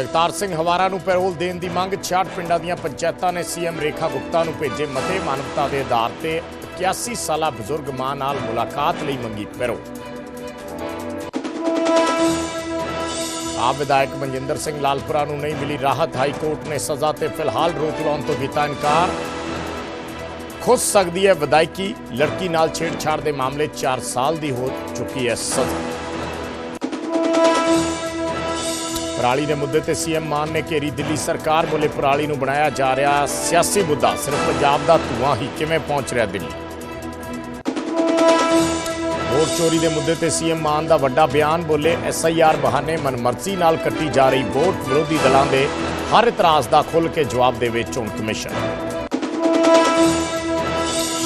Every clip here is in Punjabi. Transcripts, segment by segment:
ਜਗਤਾਰ ਸਿੰਘ ਹਵਾਰਾ ਨੂੰ ਪੈਰੋਲ ਦੇਣ ਦੀ ਮੰਗ 66 ਪਿੰਡਾਂ ਦੀਆਂ ਪੰਚਾਇਤਾਂ ਨੇ ਸੀਐਮ ਰੇਖਾ ਗੁਪਤਾ ਨੂੰ ਭੇਜੇ ਮਤੇ ਮਾਨਵਤਾ ਦੇ ਆਧਾਰ ਤੇ 81 ਸਾਲਾ ਬਜ਼ੁਰਗ ਮਾਂ ਨਾਲ ਮੁਲਾਕਾਤ ਲਈ ਮੰਗੀ ਪੈਰੋਲ। ਆਪ ਵਿਧਾਇਕ ਮਨਜਿੰਦਰ ਸਿੰਘ ਲਾਲਪੁਰਾ ਨੂੰ ਨਹੀਂ ਮਿਲੀ ਰਾਹਤ, ਹਾਈ ਕੋਰਟ ਨੇ ਸਜ਼ਾ ਤੇ ਫਿਲਹਾਲ ਰੋਕ ਲਾਉਣ ਤੋਂ ਕੀਤਾ ਇਨਕਾਰ। ਖੁੱਸ ਸਕਦੀ ਹੈ ਵਿਧਾਇਕੀ, ਲੜਕੀ ਨਾਲ ਛੇੜਛਾੜ ਦੇ ਮਾਮਲੇ 4 ਸਾਲ ਦੀ ਹੋ ਚੁੱਕੀ ਹੈ ਸਜ਼ਾ। ਪਰਾਲੀ ਦੇ ਮੁੱਦੇ ਤੇ ਸੀਐਮ ਮਾਨ ਨੇ ਘੇਰੀ ਦਿੱਲੀ ਸਰਕਾਰ ਬੋਲੇ ਪਰਾਲੀ ਨੂੰ ਬਣਾਇਆ ਜਾ ਰਿਹਾ ਸਿਆਸੀ ਮੁੱਦਾ। ਸਿਰਫ ਪੰਜਾਬ ਦਾ ਧੂਆਂ ਹੀ ਕਿਵੇਂ ਪਹੁੰਚ ਰਿਹਾ ਦਿੱਲੀ? ਵੋਟ ਚੋਰੀ ਦੇ ਮੁੱਦੇ ਤੇ ਸੀਐਮ ਮਾਨ ਦਾ ਵੱਡਾ ਬਿਆਨ ਬੋਲੇ ਐਸਆਈਆਰ ਬਹਾਨੇ ਮਨਮਰਜ਼ੀ ਨਾਲ ਕੱਟੀ ਜਾ ਰਹੀ ਵੋਟ ਵਿਰੋਧੀ ਦਲਾਂ ਦੇ ਹਰ ਇਤਰਾਜ਼ ਦਾ ਖੁੱਲ ਕੇ ਜਵਾਬ ਦੇਵੇ ਚੋਣ ਕਮਿਸ਼ਨ।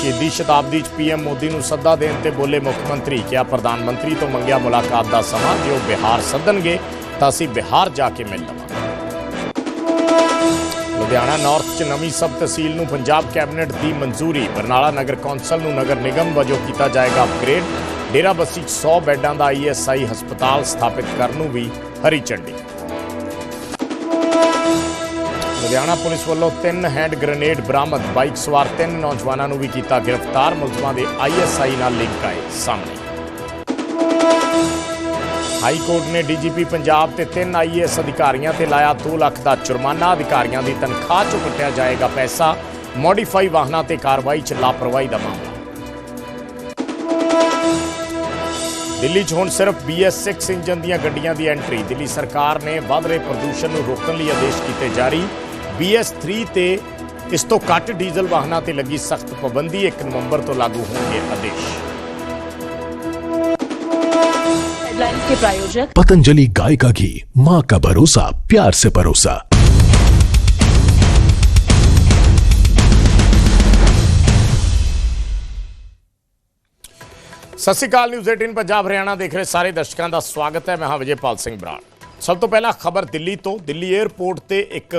ਸ਼ਹੀਦੀ ਸ਼ਤਾਬਦੀ 'ਚ ਪੀਐਮ ਮੋਦੀ ਨੂੰ ਸੱਦਾ ਦੇਣ ਤੇ ਬੋਲੇ ਮੁੱਖ ਮੰਤਰੀ। ਕਿਹਾ ਪ੍ਰਧਾਨ ਮੰਤਰੀ ਤੋਂ ਮੰਗਿਆ ਮੁਲਾਕਾਤ ਦਾ ਸਮਾਂ ਜੇ ਉਹ ਬਿਹਾਰ ਸੱਦਣਗੇ। ਤਾਂ ਅਸੀਂ ਬਿਹਾਰ ਜਾ ਕੇ ਮਿਲ ਲਵਾਂਗੇ ਲੁਧਿਆਣਾ ਨਾਰਥ 'ਚ ਨਵੀਂ ਸਬ ਤਹਿਸੀਲ ਨੂੰ ਪੰਜਾਬ ਕੈਬਨਿਟ ਦੀ ਮਨਜ਼ੂਰੀ। ਬਰਨਾਲਾ ਨਗਰ ਕੌਂਸਲ ਨੂੰ ਨਗਰ ਨਿਗਮ ਵਜੋਂ ਕੀਤਾ ਜਾਏਗਾ ਅਪਗ੍ਰੇਡ ਡੇਰਾਬੱਸੀ 'ਚ 100 ਬੈੱਡਾਂ ਦਾ ਈਐਸਆਈ ਹਸਪਤਾਲ ਸਥਾਪਿਤ ਕਰਨ ਨੂੰ ਵੀ ਹਰੀ ਝੰਡੀ। ਲੁਧਿਆਣਾ ਪੁਲਿਸ ਵੱਲੋਂ ਤਿੰਨ ਹੈਂਡ ਗ੍ਰੇਨੇਡ ਬਰਾਮਦ। ਬਾਈਕ ਸਵਾਰ ਤਿੰਨ ਨੌਜਵਾਨਾਂ ਨੂੰ ਵੀ ਕੀਤਾ ਗ੍ਰਿਫਤਾਰ। ਮੁਲਜ਼ਮਾਂ ਦੇ ਆਈਐਸਆਈ ਨਾਲ ਲਿੰਕ ਆਏ ਸਾਹਮਣੇ। ਹਾਈ ਕੋਰਟ ਨੇ ਡੀਜੀਪੀ ਪੰਜਾਬ ਤੇ ਤਿੰਨ ਆਈਏਐਸ ਅਧਿਕਾਰੀਆਂ ਤੇ ਲਾਇਆ 2 ਲੱਖ ਦਾ ਜੁਰਮਾਨਾ। ਅਧਿਕਾਰੀਆਂ ਦੀ ਤਨਖਾਹ ਚੋਂ ਕੱਟਿਆ ਜਾਏਗਾ ਪੈਸਾ। ਮੋਡੀਫਾਈ ਵਾਹਨਾਂ ਤੇ ਕਾਰਵਾਈ 'ਚ ਲਾਪਰਵਾਹੀ ਦਾ ਮਾਮਲਾ। ਦਿੱਲੀ 'ਚ ਹੁਣ ਸਿਰਫ BS6 ਇੰਜਨ ਦੀਆਂ ਗੱਡੀਆਂ ਦੀ ਐਂਟਰੀ। ਦਿੱਲੀ ਸਰਕਾਰ ਨੇ ਵੱਧ ਰਹੇ ਪ੍ਰਦੂਸ਼ਣ ਨੂੰ ਰੋਕਣ ਲਈ ਆਦੇਸ਼ ਕੀਤੇ ਜਾਰੀ। BS3 ਤੇ ਇਸ ਤੋਂ ਘੱਟ ਡੀਜ਼ਲ ਵਾਹਨਾਂ ਤੇ ਲੱਗੀ ਸਖਤ ਪਾਬੰਦੀ 1 ਨਵੰਬਰ ਤੋਂ ਲਾਗੂ ਹੋਣਗੇ ਆਦੇਸ਼। के प्रायोजक। पतंजलि गाय का घी माँ का भरोसा प्यार से भरोसा। ਸਤਿ ਸ਼੍ਰੀ ਅਕਾਲ ਨਿਊਜ਼ 18 ਪੰਜਾਬ ਹਰਿਆਣਾ ਦੇਖ ਰਹੇ ਸਾਰੇ ਦਰਸ਼ਕਾਂ ਦਾ ਸਵਾਗਤ ਹੈ ਮੈਂ ਹਾਂ ਵਿਜੇਪਾਲ ਸਿੰਘ ਬਰਾੜ ਸਭ ਤੋਂ ਪਹਿਲਾਂ ਖਬਰ ਦਿੱਲੀ ਤੋਂ ਦਿੱਲੀ 에ਅਰਪੋਰਟ ਤੇ ਇੱਕ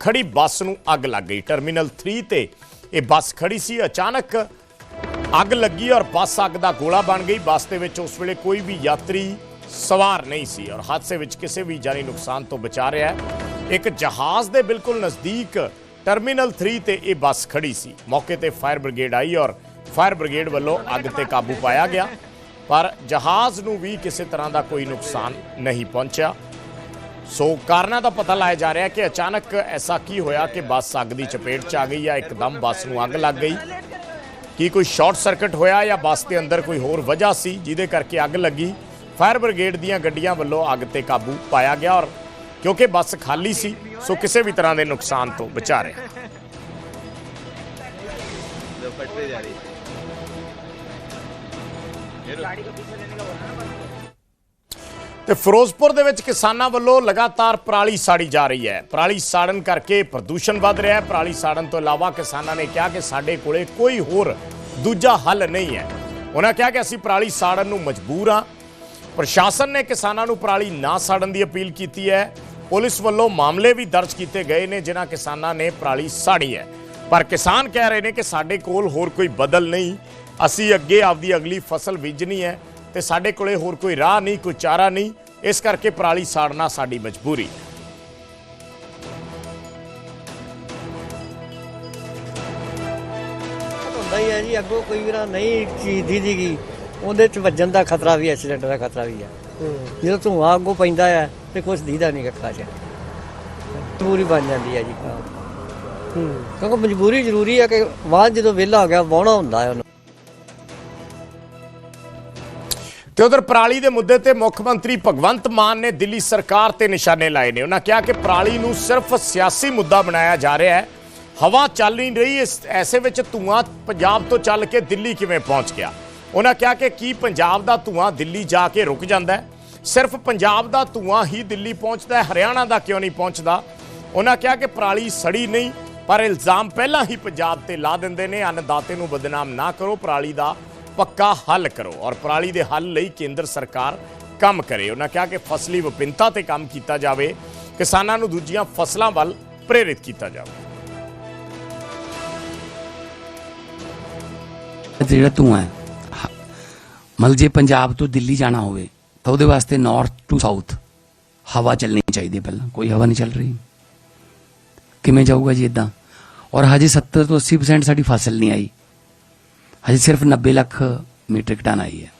ਖੜੀ ਬੱਸ ਨੂੰ ਅੱਗ ਲੱਗ ਗਈ ਟਰਮੀਨਲ 3 ਤੇ ਇਹ ਬੱਸ ਖੜੀ ਸੀ ਅਚਾਨਕ ਅੱਗ ਲੱਗੀ ਔਰ ਬੱਸ ਅੱਗ ਦਾ ਗੋਲਾ ਬਣ ਗਈ ਬੱਸ ਦੇ ਵਿੱਚ ਉਸ ਵੇਲੇ ਕੋਈ ਵੀ ਯਾਤਰੀ ਸਵਾਰ ਨਹੀਂ ਸੀ ਔਰ ਹਾਦਸੇ ਵਿੱਚ ਕਿਸੇ ਵੀ ਜਾਨੀ ਨੁਕਸਾਨ ਤੋਂ ਬਚਾ ਰਿਹਾ ਹੈ। ਇੱਕ ਜਹਾਜ਼ ਦੇ ਬਿਲਕੁਲ ਨਜ਼ਦੀਕ ਟਰਮੀਨਲ 3 ਤੇ ਇਹ ਬੱਸ ਖੜੀ ਸੀ। ਮੌਕੇ ਤੇ ਫਾਇਰ ਬ੍ਰਿਗੇਡ ਆਈ ਔਰ ਫਾਇਰ ਬ੍ਰਿਗੇਡ ਵੱਲੋਂ ਅੱਗ ਤੇ ਕਾਬੂ ਪਾਇਆ ਗਿਆ। ਪਰ ਜਹਾਜ਼ ਨੂੰ ਵੀ ਕਿਸੇ ਤਰ੍ਹਾਂ ਦਾ ਕੋਈ ਨੁਕਸਾਨ ਨਹੀਂ ਪਹੁੰਚਿਆ। ਸੋ ਕਾਰਨਾਂ ਦਾ ਪਤਾ ਲਾਇਆ ਜਾ ਰਿਹਾ ਕਿ ਅਚਾਨਕ ਐਸਾ ਕੀ ਹੋਇਆ ਕਿ ਬੱਸ ਅੱਗ ਦੀ ਚਪੇਟ 'ਚ ਆ ਗਈ ਜਾਂ ਇੱਕਦਮ ਬੱਸ ਨੂੰ ਅੱਗ ਲੱਗ ਗਈ। ਕੀ ਕੋਈ ਸ਼ਾਰਟ ਸਰਕਟ ਹੋਇਆ ਜਾਂ ਬੱਸ ਦੇ ਅੰਦਰ ਕੋਈ ਹੋਰ ਵਜ੍ਹਾ ਸੀ, ਜਿਹਦੇ ਕਰਕੇ ਅੱਗ ਲੱਗੀ? ਫਾਇਰ ਬ੍ਰਿਗੇਡ ਦੀਆਂ ਗੱਡੀਆਂ ਵੱਲੋਂ ਅੱਗ ਤੇ ਕਾਬੂ ਪਾਇਆ ਗਿਆ ਔਰ ਕਿਉਂਕਿ ਬੱਸ ਖਾਲੀ ਸੀ, ਸੋ ਕਿਸੇ ਵੀ ਤਰ੍ਹਾਂ ਦੇ ਨੁਕਸਾਨ ਤੋਂ ਬਚਾ ਰਿਹਾ। ਤੇ ਫਿਰੋਜ਼ਪੁਰ ਦੇ ਵਿੱਚ ਕਿਸਾਨਾਂ ਵੱਲੋਂ ਲਗਾਤਾਰ ਪਰਾਲੀ ਸਾੜੀ ਜਾ ਰਹੀ ਹੈ। ਪਰਾਲੀ ਸਾੜਨ ਕਰਕੇ ਪ੍ਰਦੂਸ਼ਣ ਵੱਧ ਰਿਹਾ ਹੈ। ਪਰਾਲੀ ਸਾੜਨ ਤੋਂ ਇਲਾਵਾ ਕਿਸਾਨਾਂ ਨੇ ਕਿਹਾ ਕਿ ਸਾਡੇ ਕੋਲੇ ਕੋਈ ਹੋਰ ਦੂਜਾ ਹੱਲ ਨਹੀਂ ਹੈ। ਉਹਨਾਂ ਕਿਹਾ ਕਿ ਅਸੀਂ ਪਰਾਲੀ ਸਾੜਨ ਨੂੰ ਮਜਬੂਰ ਹਾਂ। ਪ੍ਰਸ਼ਾਸਨ ਨੇ ਕਿਸਾਨਾਂ ਨੂੰ ਪਰਾਲੀ ਨਾ ਸਾੜਨ ਦੀ ਅਪੀਲ ਕੀਤੀ ਹੈ। ਪੁਲਿਸ ਵੱਲੋਂ ਮਾਮਲੇ ਵੀ ਦਰਜ ਕੀਤੇ ਗਏ ਨੇ, ਜਿਨ੍ਹਾਂ ਕਿਸਾਨਾਂ ਨੇ ਪਰਾਲੀ ਸਾੜੀ ਹੈ। ਪਰ ਕਿਸਾਨ ਕਹਿ ਰਹੇ ਨੇ ਕਿ ਸਾਡੇ ਕੋਲ ਹੋਰ ਕੋਈ ਬਦਲ ਨਹੀਂ। ਅਸੀਂ ਅੱਗੇ ਆਪਦੀ ਅਗਲੀ ਫਸਲ ਬੀਜਣੀ ਹੈ ਤੇ ਸਾਡੇ ਕੋਲੇ ਹੋਰ ਕੋਈ ਰਾਹ ਨਹੀਂ, ਕੋਈ ਚਾਰਾ ਨਹੀਂ। ਇਸ ਕਰਕੇ ਪਰਾਲੀ ਸਾੜਨਾ ਸਾਡੀ ਮਜਬੂਰੀ। ਹੁੰਦਾ ਹੀ ਹੈ ਜੀ, ਅੱਗੋਂ ਕੋਈ ਵੀਰਾ ਨਹੀਂ ਚੀਜ਼ ਦੀ ਦੀਗੀ ਉਹਦੇ ਚ ਵੱਜਣ ਦਾ ਖਤਰਾ ਵੀ ਐਕਸੀਡੈਂਟ ਦਾ ਖਤਰਾ ਵੀ ਹੈ। ਜਦੋਂ ਧੂੰਆਂ ਅੱਗੋਂ ਪੈਂਦਾ ਹੈ ਤੇ ਕੁਝ ਦੀਦਾ ਨਹੀਂ ਕੱਖਾ ਚ ਮਜਬੂਰੀ ਬਣ ਜਾਂਦੀ ਹੈ ਜੀ। ਕਿਉਂਕਿ ਮਜਬੂਰੀ ਜ਼ਰੂਰੀ ਹੈ ਕਿ ਬਾਅਦ ਜਦੋਂ ਵਿਹਲਾ ਹੋ ਗਿਆ ਵਾਹੁਣਾ ਹੁੰਦਾ ਹੈ ਉਹਨੂੰ। ਤੇ ਉਧਰ ਪਰਾਲੀ ਦੇ ਮੁੱਦੇ ਤੇ ਮੁੱਖ ਮੰਤਰੀ ਭਗਵੰਤ ਮਾਨ ਨੇ ਦਿੱਲੀ ਸਰਕਾਰ ਤੇ ਨਿਸ਼ਾਨੇ ਲਾਏ ਨੇ। ਉਹਨਾਂ ਕਿਹਾ ਕਿ ਪਰਾਲੀ ਨੂੰ ਸਿਰਫ ਸਿਆਸੀ ਮੁੱਦਾ ਬਣਾਇਆ ਜਾ ਰਿਹਾ ਹੈ। ਹਵਾ ਚੱਲ ਨਹੀਂ ਰਹੀ ਇਸ ਐਸੇ ਵਿੱਚ ਧੂਆਂ ਪੰਜਾਬ ਤੋਂ ਚੱਲ ਕੇ ਦਿੱਲੀ ਕਿਵੇਂ ਪਹੁੰਚ ਗਿਆ? ਉਹਨਾਂ ਕਿਹਾ ਕਿ ਕੀ ਪੰਜਾਬ ਦਾ ਧੂਆਂ ਦਿੱਲੀ ਜਾ ਕੇ ਰੁਕ ਜਾਂਦਾ ਹੈ? ਸਿਰਫ ਪੰਜਾਬ ਦਾ ਧੂਆਂ ਹੀ ਦਿੱਲੀ ਪਹੁੰਚਦਾ ਹੈ, ਹਰਿਆਣਾ ਦਾ ਕਿਉਂ ਨਹੀਂ ਪਹੁੰਚਦਾ? ਉਹਨਾਂ ਕਿਹਾ ਕਿ ਪਰਾਲੀ ਸੜੀ ਨਹੀਂ, ਪਰ ਇਲਜ਼ਾਮ ਪਹਿਲਾਂ ਹੀ ਪੰਜਾਬ ਤੇ ਲਾ ਦਿੰਦੇ ਨੇ, ਅੰਨਦਾਤੇ ਨੂੰ ਬਦਨਾਮ ਨਾ ਕਰੋ, ਪਰਾਲੀ ਦਾ ਪੱਕਾ ਹੱਲ ਕਰੋ ਔਰ ਪਰਾਲੀ ਦੇ ਹੱਲ ਲਈ ਕੇਂਦਰ ਸਰਕਾਰ ਕੰਮ ਕਰੇ। ਉਹਨਾਂ ਕਿਹਾ ਕਿ ਫਸਲੀ ਵਿਭਿੰਨਤਾ ਤੇ ਕੰਮ ਕੀਤਾ ਜਾਵੇ, ਕਿਸਾਨਾਂ ਨੂੰ ਦੂਜੀਆਂ ਫਸਲਾਂ ਵੱਲ ਪ੍ਰੇਰਿਤ ਕੀਤਾ ਜਾਵੇ। ਜਿਹੜਾ ਧੂੰਆਂ ਹੈ ਮਤਲਬ ਜੇ ਪੰਜਾਬ ਤੋਂ ਦਿੱਲੀ ਜਾਣਾ ਹੋਵੇ ਤਾਂ ਉਹਦੇ ਵਾਸਤੇ ਨਾਰਥ ਟੂ ਸਾਊਥ ਹਵਾ ਚੱਲਣੀ ਚਾਹੀਦੀ ਹੈ ਪਹਿਲਾਂ ਕੋਈ ਹਵਾ ਨਹੀਂ ਚੱਲ ਰਹੀ ਕਿਵੇਂ ਜਾਊਗਾ ਜੀ ਇਦਾਂ ਔਰ ਹਜੇ 70 ਤੋਂ 80% ਸਾਡੀ ਫਸਲ ਨਹੀਂ ਆਈ ਹਜੇ ਸਿਰਫ 90 ਲੱਖ ਮੀਟ੍ਰਿਕ ਟਨ ਆਈ ਹੈ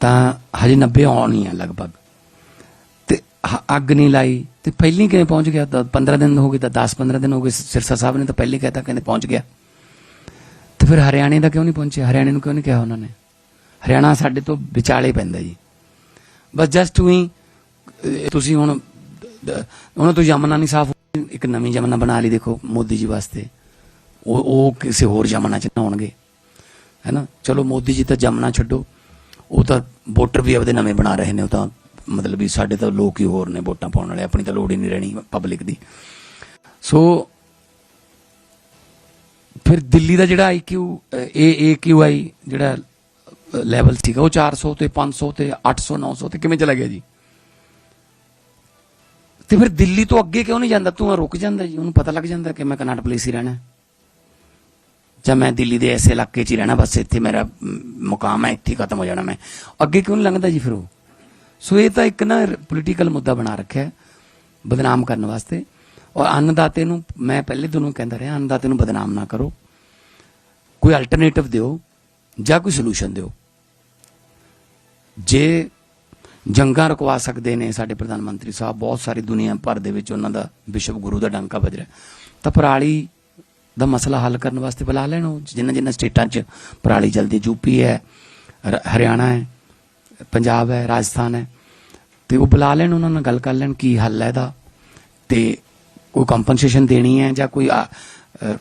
ਤਾਂ ਹਜੇ 90 ਆਉਣੀ ਹੈ ਲਗਭਗ ਤੇ ਹ- ਅੱਗ ਨਹੀਂ ਲਾਈ ਤੇ ਪਹਿਲੀ ਕਿਵੇਂ ਪਹੁੰਚ ਗਿਆ ਤਾਂ 15 ਦਿਨ ਹੋ ਗਏ ਤਾਂ 10 15 ਦਿਨ ਹੋ ਗਏ ਸਿਰਸਾ ਸਾਹਿਬ ਨੇ ਤਾਂ ਪਹਿਲੇ ਕਹਿਤਾ ਕਹਿੰਦੇ ਪਹੁੰਚ ਗਿਆ ਤੇ ਫਿਰ ਹਰਿਆਣੇ ਦਾ ਕਿਉਂ ਨਹੀਂ ਪਹੁੰਚਿਆ ਹਰਿਆਣੇ ਨੂੰ ਕਿਉਂ ਨਹੀਂ ਕਿਹਾ ਉਹਨਾਂ ਨੇ ਹਰਿਆਣਾ ਸਾਡੇ ਤੋਂ ਵਿਚਾਲੇ ਪੈਂਦਾ ਜੀ। ਬਸ ਜਸਟ ਵੀ ਤੁਸੀਂ ਹੁਣ ਉਹਨਾਂ ਤੋਂ ਯਮਨਾ ਨਹੀਂ ਸਾਫ਼ ਹੋਈ, ਇੱਕ ਨਵੀਂ ਯਮਨਾ ਬਣਾ ਲਈ ਦੇਖੋ ਮੋਦੀ ਜੀ ਵਾਸਤੇ। ਉਹ ਉਹ ਕਿਸੇ ਹੋਰ ਯਮਨਾ ਚ ਨਾ ਨਹਾਉਣਗੇ ਹੈਨਾ? ਚਲੋ ਮੋਦੀ ਜੀ ਤਾਂ ਯਮਨਾ ਛੱਡੋ। ਉਹ ਤਾਂ ਵੋਟਰ ਵੀ ਆਪਦੇ ਨਵੇਂ ਬਣਾ ਰਹੇ ਨੇ ਉਹ ਤਾਂ ਮਤਲਬ ਵੀ ਸਾਡੇ ਤਾਂ ਲੋਕ ਹੀ ਹੋਰ ਨੇ ਵੋਟਾਂ ਪਾਉਣ ਵਾਲੇ ਆਪਣੀ ਤਾਂ ਲੋੜ ਹੀ ਨਹੀਂ ਰਹਿਣੀ ਪਬਲਿਕ ਦੀ। ਸੋ ਫਿਰ ਦਿੱਲੀ ਦਾ ਜਿਹੜਾ ਆਈਕਿਊ ਏ ਏਕਿਊਆਈ ਜਿਹੜਾ ਲੈਵਲ ਸੀਗਾ, ਉਹ 400 ਤੇ 500 ਤੇ 800 900 ਤੇ ਕਿਵੇਂ ਚਲਾ ਗਿਆ ਜੀ? ਤੇ ਫਿਰ ਦਿੱਲੀ ਤੋਂ ਅੱਗੇ ਕਿਉਂ ਨਹੀਂ ਜਾਂਦਾ? ਤੂੰ ਰੁਕ ਜਾਂਦਾ ਜੀ, ਉਹਨੂੰ ਪਤਾ ਲੱਗ ਜਾਂਦਾ ਕਿ ਮੈਂ ਕਨਾਟ ਪਲੇਸ ਹੀ ਰਹਿਣਾ। ਜਾਂ ਮੈਂ ਦਿੱਲੀ ਦੇ ਐਸੇ ਇਲਾਕੇ 'ਚ ਹੀ ਰਹਿਣਾ, ਬਸ ਇੱਥੇ ਮੇਰਾ ਮੁਕਾਮ ਹੈ, ਇੱਥੇ ਹੀ ਖਤਮ ਹੋ ਜਾਣਾ ਮੈਂ। ਅੱਗੇ ਕਿਉਂ ਨਹੀਂ ਲੰਘਦਾ ਜੀ ਫਿਰ ਉਹ? ਸੋ ਇਹ ਤਾਂ ਇੱਕ ਨਾ ਪੋਲੀਟੀਕਲ ਮੁੱਦਾ ਬਣਾ ਰੱਖਿਆ ਬਦਨਾਮ ਕਰਨ ਵਾਸਤੇ। ਔਰ ਅੰਨਦਾਤੇ ਨੂੰ, ਮੈਂ ਪਹਿਲੇ ਦਿਨੋਂ ਕਹਿੰਦਾ ਰਿਹਾ, ਅੰਨਦਾਤੇ ਨੂੰ ਬਦਨਾਮ ਨਾ ਕਰੋ। ਕੋਈ ਅਲਟਰਨੇਟਿਵ ਦਿਓ, ਜਾਂ ਕੋਈ ਸੋਲੂਸ਼ਨ ਦਿਓ। ਜੇ ਜੰਗਾਂ ਰੁਕਵਾ ਸਕਦੇ ਨੇ ਸਾਡੇ ਪ੍ਰਧਾਨ ਮੰਤਰੀ ਸਾਹਿਬ, ਬਹੁਤ ਸਾਰੀ ਦੁਨੀਆ ਭਰ ਦੇ ਵਿੱਚ ਉਹਨਾਂ ਦਾ ਵਿਸ਼ਵ ਗੁਰੂ ਦਾ ਡਾਂਕਾ ਵੱਜ ਰਿਹਾ। ਤਾਂ ਪਰਾਲੀ ਦਾ ਮਸਲਾ ਹੱਲ ਕਰਨ ਵਾਸਤੇ ਬੁਲਾ ਲੈਣ ਉਹ, ਜਿੰਨਾ ਜਿੰਨਾ ਸਟੇਟਾਂ 'ਚ ਪਰਾਲੀ ਜਲਦੀ ਯੂਪੀ ਹੈ, ਰ- ਹਰਿਆਣਾ ਹੈ, ਪੰਜਾਬ ਹੈ, ਰਾਜਸਥਾਨ ਹੈ, ਤੇ ਉਹ ਬੁਲਾ ਲੈਣ, ਉਹਨਾਂ ਨਾਲ ਗੱਲ ਕਰ ਲੈਣ ਕੀ ਹੱਲ ਹੈ ਇਹਦਾ। ਤੇ ਕੋਈ ਕੰਪਨਸੇਸ਼ਨ ਦੇਣੀ ਹੈ ਜਾਂ ਕੋਈ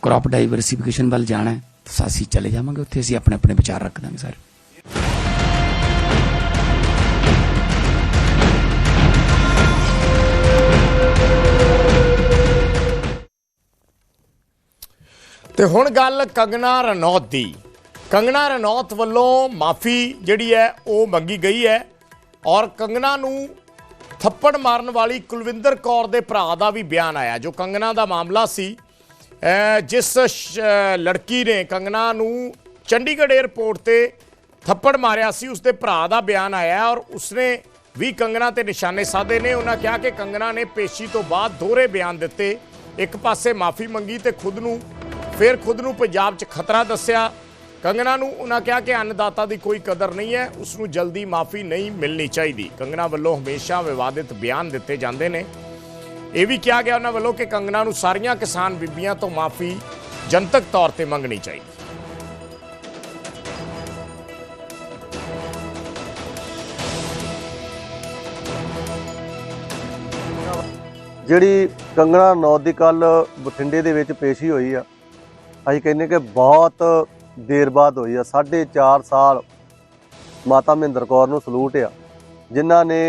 ਕ੍ਰੌਪ ਡਾਈਵਰਸਿਫਿਕੇਸ਼ਨ ਵੱਲ ਜਾਣਾ ਹੈ, ਤਾਂ ਅਸੀਂ ਚਲੇ ਜਾਵਾਂਗੇ, ਉੱਥੇ ਅਸੀਂ ਆਪਣੇ ਆਪਣੇ ਵਿਚਾਰ ਰੱਖ ਦਾਂਗੇ ਸਾਰੇ। ਤੇ ਹੁਣ ਗੱਲ ਕੰਗਣਾ ਰਣੌਤ ਦੀ। ਕੰਗਣਾ ਰਣੌਤ ਵੱਲੋਂ ਮਾਫੀ ਜਿਹੜੀ ਹੈ, ਉਹ ਮੰਗੀ ਗਈ ਹੈ ਔਰ ਕੰਗਣਾ ਨੂੰ ਥੱਪੜ ਮਾਰਨ ਵਾਲੀ ਕੁਲਵਿੰਦਰ ਕੌਰ ਦੇ ਭਰਾ ਦਾ ਵੀ ਬਿਆਨ ਆਇਆ, ਜੋ ਕੰਗਨਾ ਦਾ ਮਾਮਲਾ ਸੀ। ਜਿਸ ਸ਼- ਲੜਕੀ ਨੇ ਕੰਗਣਾ ਨੂੰ ਚੰਡੀਗੜ੍ਹ 에ਅਰਪੋਰਟ ਤੇ ਥੱਪੜ ਮਾਰਿਆ ਸੀ, ਉਸਦੇ ਭਰਾ ਦਾ ਬਿਆਨ ਆਇਆ ਔਰ ਉਸਨੇ ਵੀ ਕੰਗਨਾ ਤੇ ਨਿਸ਼ਾਨੇ ਸਾਧੇ ਨੇ। ਉਹਨਾਂ ਕਿਹਾ ਕਿ ਕੰਗਣਾ ਨੇ ਪੇਸ਼ੀ ਤੋਂ ਬਾਅਦ ਦੋਹਰੇ ਬਿਆਨ ਦਿੱਤੇ। ਇੱਕ ਪਾਸੇ ਮਾਫੀ ਮੰਗੀ ਤੇ ਖੁਦ ਨੂੰ ਫਿਰ ਖੁਦ ਨੂੰ ਪੰਜਾਬ 'ਚ ਖਤਰਾ ਦੱਸਿਆ। ਕੰਗਣਾ ਨੂੰ ਉਹਨਾਂ ਕਿਹਾ ਕਿ ਅੰਨਦਾਤਾ ਦੀ ਕੋਈ ਕਦਰ ਨਹੀਂ ਹੈ, ਉਸ ਨੂੰ ਜਲਦੀ ਮਾਫੀ ਨਹੀਂ ਮਿਲਣੀ ਚਾਹੀਦੀ। ਕੰਗਣਾ ਵੱਲੋਂ ਹਮੇਸ਼ਾ ਵਿਵਾਦਿਤ ਬਿਆਨ ਦਿੱਤੇ ਜਾਂਦੇ ਨੇ। ਇਹ ਵੀ ਕਿਹਾ ਗਿਆ ਉਹਨਾਂ ਵੱਲੋਂ ਕਿ ਕੰਗਣਾ ਨੂੰ ਸਾਰੀਆਂ ਕਿਸਾਨ ਬੀਬੀਆਂ ਤੋਂ ਮਾਫੀ ਜਨਤਕ ਤੌਰ ਤੇ ਮੰਗਣੀ ਚਾਹੀਦੀ। ਜਿਹੜੀ ਕੰਗਣਾ ਨੌ ਦੀ ਕੱਲ ਬਠਿੰਡੇ ਦੇ ਵਿੱਚ ਪੇਸ਼ੀ ਹੋਈ ਆ ਅਸੀਂ ਕਹਿੰਦੇ ਕਿ ਬਹੁਤ ਦੇਰ ਬਾਅਦ ਹੋਈ ਆ 4.5 ਸਾਲ ਮਾਤਾ ਮਹਿੰਦਰ ਕੌਰ ਨੂੰ ਸਲੂਟ ਆ, ਜਿਨ੍ਹਾਂ ਨੇ